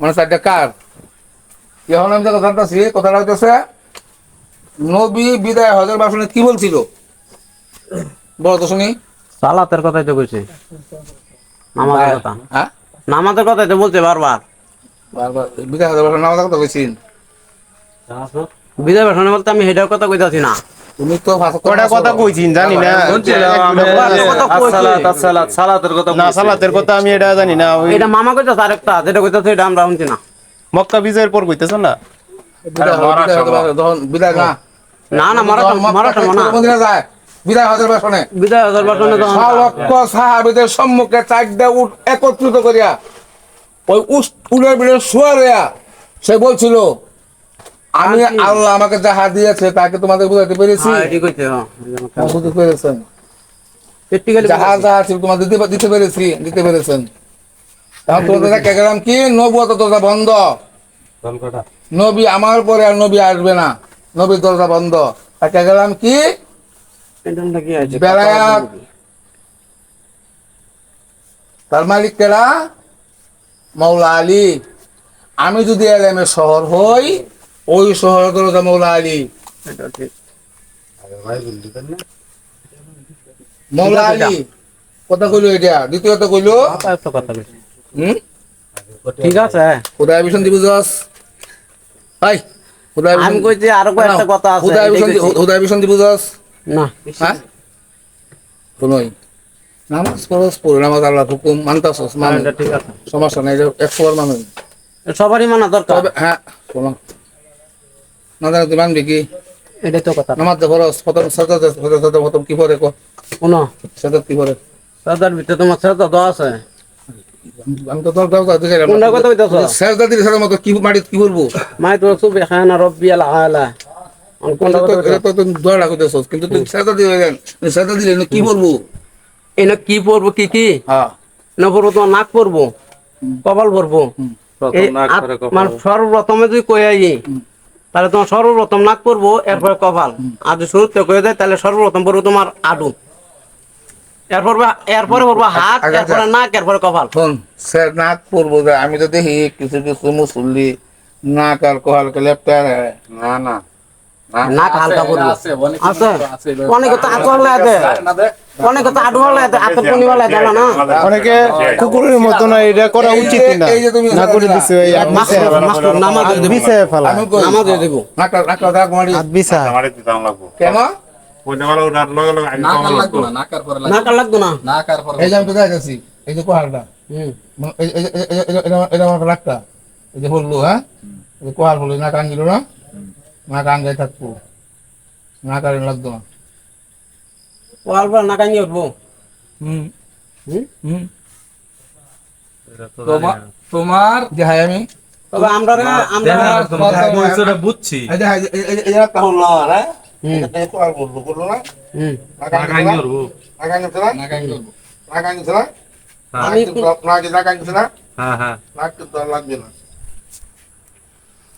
মানে চারটা কার? এখন আমি কথা জানতেছি কথাটা হইতেছে নবী বিদায় হজের বাসনে কি বলছিল? বলো তো শুনি। সালাতের কথাই তো কইছে। নামাজের কথা। হ্যাঁ? নামাজের কথাই তো বলছে বারবার। বারবার। বিদায় হজের বাসনে নামাজ কথা কইছিন বিদায় ভাষণে বলতে আমি হেটার কথা কইতাছি না। তুমি তো কটা কথা কইছিন জানি না। সালাতের কথা না সালাতের কথা আমি এটা জানি না এটা মামা কইতাছে আরেকটা যেটা কইতাছে এটা আমরা শুনছি না। মক্কা বিজয়ের পর কইতেছ না? না। না মারাটা মারাটা না। যায়? বিদায় হজের বাসনে বিজয় হাজার ভাষণে লক্ষ সাহাবিদের সম্মুখে চারটা উট একত্রিত করিয়া ওই শুয়া সে বলছিল আমি আল্লাহ আমাকে যাহা দিয়েছে তাকে তোমাদের বুঝাতে পেরেছি। এটি কইছে বুঝতে পেরেছেন। যাহা যাহা ছিল তোমাদের দিতে দিতে পেরেছি দিতে পেরেছেন। তখন তোমাদের গেলাম কি? নবুয়ত দরজা বন্ধ। নবী আমার পরে আর নবী আসবে না। নবীর দরজা বন্ধ। দেখা গেলাম কি? এটা কি আছে বেলায়াত তার মালিক কেরা মৌলা আলী। আমি যদি এলেমের শহর হই ওই শহর দরজা মৌলা আলী মৌলা আলী কথা কইলো এটা দ্বিতীয়ত কইলো। কথা একটা হুম? ঠিক আছে। দিব যাস হাই খুদায় আমি কইছি আরও কয়েকটা কথা আছে দিব যাস না। হ্যাঁ? শুনোই। নামাজ পড়স পড়ে নামাজ আল্লাহ হুকুম মানতাছস মান এটা ঠিক আছে। সমস্যা নাই এটা একশো বার মানুষ সবারই মানা দরকার। হ্যাঁ শোনো। না তুই মানবি কি? এটাই তো কথা নামাজ খরচ প্রথম সাজাতে সাজাতে প্রথম কি পরে কো? শুনো। সাজাত কি পরে সাদার ভিতরে তোমার সাদা দোয়া আছে। আমি তো তোর দাও দিকে কোনটা কথা কইতাছ? সাজদা দিলে সাজা মতো কি মাটি কি বলব মাই তো সুবহানা রাব্বিয়াল আলা। কোনটা কথা তো তুই দোয়া রাখতেছস কিন্তু তুই সাজদা দিলে সাজদা দিলে কি বলব এনে কি পড়ব কি কি? হ্যাঁ। না পড়ব তোমার নাক পড়ব কপাল আত- মানে সর্বপ্রথমে যদি কই আই তাহলে তোমার সর্বপ্রথম নাক পড়ব এরপরে কপাল। আর যদি শুরুতে কয়ে দেয় তাহলে সর্বপ্রথম পড়ব তোমার আডু। এরপর বা- এরপরে পড়ব হাত। এরপরে নাক এরপরে কপাল। শোন সে নাক পড়ব আমি তো দেখি কিছু কিছু মুসল্লি নাক আর কোহালকে লেপটা না না। নাক হালকা পড়ব আছে অনেকে তো আঁচল লাগে অনেকে তো আডু লাগে আঁচল কোনি লাগে না? অনেকে কুকুরের মতো না এটা করা উচিত না। এই যে না করে দিছে দিয়ে দেবো। ফেলা। দিয়ে দেবো। দাগ মারি লাগবো কেন না। না। এই যে এই আমার এই হ্যাঁ? কোহাল হলো নাক আঙ্গিল না? নাক আঙ্গাই থাকব নাক আর লাগতো না ওয়ালবার নাক আনিয়ে উঠবো হুম হুম হুম তোমার তোমার যে হাই আমি তবে আমরা আমরা বুঝছি হ্যাঁ না আঙ্গিল না? না? না নাক নাক আঙ্গিল ছিল না? হ্যাঁ হ্যাঁ নাক কিন্তু আর লাগবে না তোমার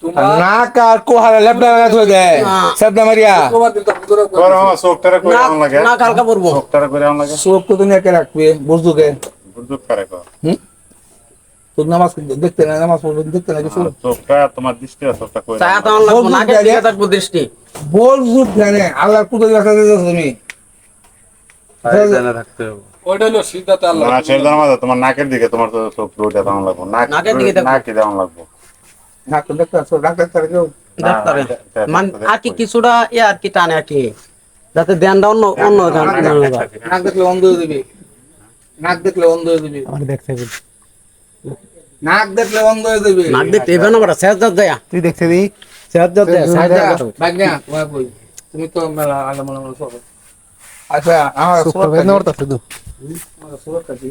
নাক আর কোহাল লেপটা লাগা থই দেয়। না। মারিয়া। করো আম লাগে। নাক হালকা পড়ব আম লাগে। তো রাখবে বুঝদুকে। বুঝুক করে কর হুম? তোর নামাজ দেখতে না নামাজ পড়বে দেখতে না কিছু? চোখটা তোমার দৃষ্টি তো লাগবো দিকে থাকব জানে। আল্লাহর রাখা দিয়েছ তুমি? ওইটা হলো সিদ্ধাতে আল্লাহ না ছেড়ে তোমার নাকের দিকে তোমার তো চোখ দুইটা লাগবো। নাক নাকের দিকে। নাকি তেমন লাগবো। ডাক্তার ডাক্তারে এটা- এটা- মান আর কি কিছুটা ই আর কি টানে আর কি যাতে ধ্যানটা অন্য অন্য নাক দেখলে অন্ধ হয়ে দিবি নাক দেখলে অন্ধ হয়ে দিবি আমার দেখতে হবে। নাক দেখলে অন্ধ হয়ে দিবি নাক দেখতে এবার না বড় শেষ যাত যায় তুই দেখতে দি শেষ যাত যায় শেষ তোমার কই তুমি তো মেলা আলাদা মনে মনে সব আচ্ছা আমার চোখটা বেদনা করতেছে তো সুরতটা কি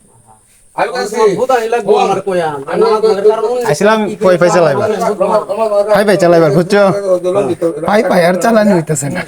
আসলাম কই ফাইসা লাইবার ভাই ভাই চালাইবার বুঝছ? ভাই ভাই আর চালানি হইতেছে না।